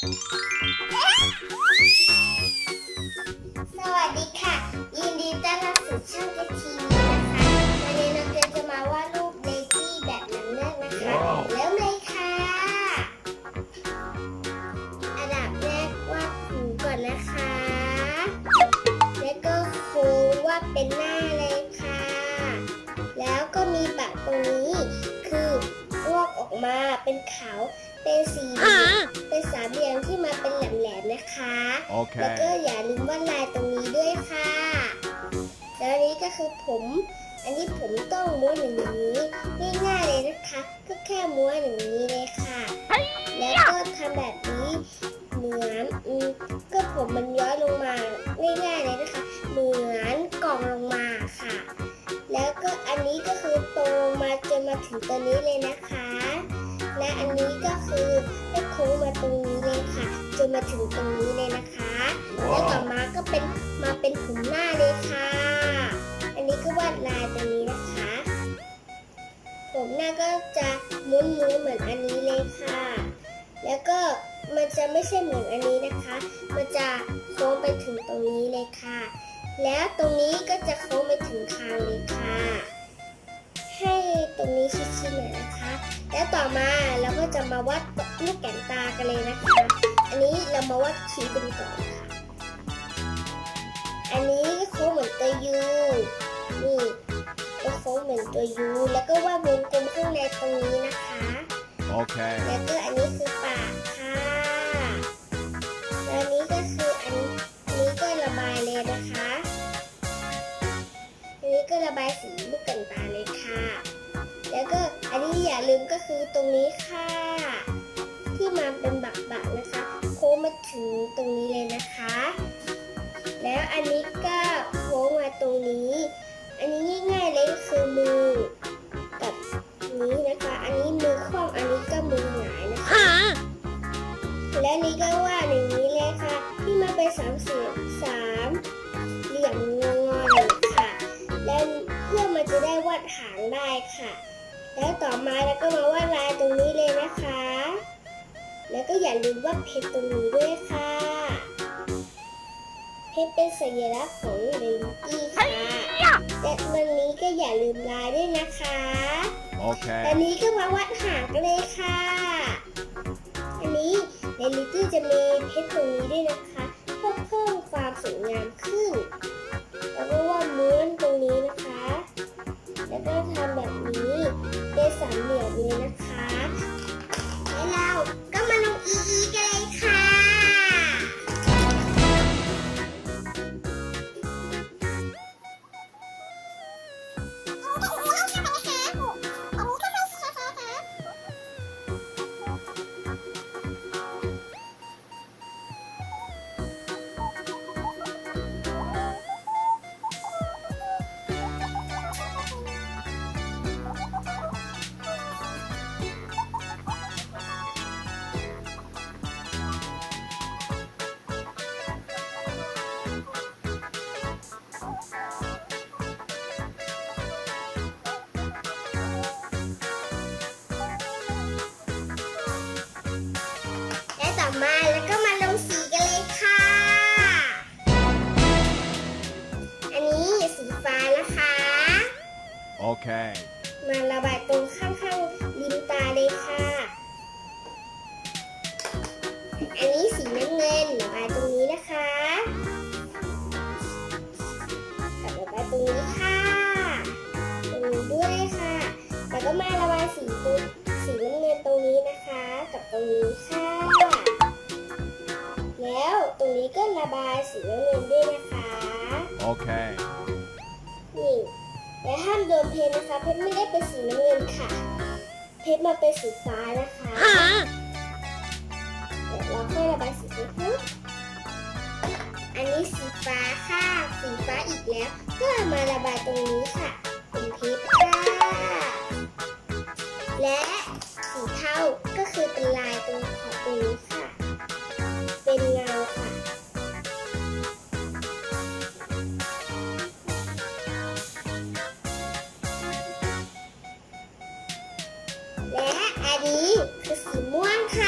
สวัสดีค่ะ ยินดีต้อนรับสู่ช่องเกทีวีนะคะ วันนี้น้องเกรซจะมาวาดรูปเลดี้แบบหนังเรื่องนะคะว้าวแล้วเลยค่ะอันดับแรกวาดหูก่อนนะคะ แล้วก็โค้งวาดเป็นหน้าเลยค่ะ แล้วก็มีปากตรงนี้ คือลวกออกมาเป็นขาว เป็นสีเหลืองเป็นสามเหลี่ยมที่มาเป็นแหลมๆนะคะแล้วก็ Okay. อย่าลืมวาดลายตรงนี้ด้วยค่ะแล้วอันนี้ก็คือผม อันนี้ผมต้องม้วนอย่างนี้ง่ายๆเลยนะคะก็แค่ม้วนอย่างนี้เลยค่ะ แล้วก็ทำแบบนี้เหมือนอืมก็ผมมันย้อยลงมาง่ายๆเลยนะคะเหมือนกล่องลงมาค่ะ แล้วก็อันนี้ก็คือตรงลงมาจนมาถึงตัวนี้เลยนะคะและ มาถึงตรงนี้เลยนะคะ แล้วต่อมาก็เป็นมาเป็นผมหน้าเลยค่ะ อันนี้ก็วาดลายตรงนี้นะคะ ผมหน้าก็จะม้วนๆเหมือนอันนี้เลยค่ะ แล้วก็มันจะไม่ใช่เหมือนอันนี้นะคะ มันจะโค้งไปถึงตรงนี้เลยค่ะ แล้วตรงนี้ก็จะโค้งไปถึงคางเลยค่ะ ให้ตรงนี้ชิดๆหน่อยนะคะ แล้วต่อมาเราก็จะมาวัดลูกแก่นตากันเลยนะคะ อันนี้เรามาวัดคิ้วกันก่อนค่ะ อันนี้โค้งเหมือนตัวยู นี่ก็โค้งเหมือนตัวยู แล้วก็วาดวงกลมข้างในตรงนี้นะคะ Okay. แล้วก็อันนี้คือปากค่ะแล้วอันนี้ก็คืออันอันนี้ก็ระบายเลยนะคะ อันนี้ก็ระบายสีลูกกันตาเลยค่ะ แล้วก็อันนี้อย่าลืมก็คือตรงนี้ค่ะ ที่มาเป็นบักๆนะคะ โค้งมาถึงตรงนี้เลยนะคะ แล้วอันนี้ก็โค้งมาตรงนี้ อันนี้ง่ายๆเลยคือมือกับนี้นะคะ อันนี้มือคว่ำอันนี้ก็มือหงายนะคะ และนี้ก็ว่าอย่างนี้เลยค่ะ ที่มาเป็นสามสียงสามเหลี่ยมงอนค่ะ และเพื่อมันจะได้วาดหางได้ค่ะ แล้วต่อมาแล้วก็มาวาดลายตรงนี้เลยนะคะ แล้วก็อย่าลืมวาดเพชรตรงนี้ด้วยค่ะ เพชรเป็นสัญลักษณ์ของเรนกี้ค่ะและวันนี้ก็อย่าลืมลายด้วยนะคะตอน Okay. นี้ก็มาวัดหางกันเลยค่ะ อันนี้ในลิตเติ้ลจะมีเพชรตรงนี้ด้วยนะคะเพื่อเพิ่มความสวยงามขึ้น แล้วก็ว่าดม้วนตรงนี้นะคะ แล้วก็ทำแบบนี้เป็นสามเหลี่ยมเลยนะคะ แล้วเรา และต่อมาแล้วก็มาลงสีกันเลยค่ะ อันนี้สีฟ้านะคะ Okay. มาระบายตรงข้างๆริมตาเลยค่ะ อันนี้สีน้ำเงินระบายตรงนี้นะคะ สีน้ำเงินด้วยนะคะ Okay. นี่และห้ามโดนเพชรนะคะ เพชรไม่ได้เป็นสีน้ำเงินค่ะ เพชรมาเป็นสีฟ้านะคะเดี๋ยวเราค่อยระบายสีเพชรนะอันนี้สีฟ้าค่ะ สีฟ้าอีกแล้ว ก็มาระบายตรงนี้ค่ะเป็น และอันนี้คือสีม่วงค่ะ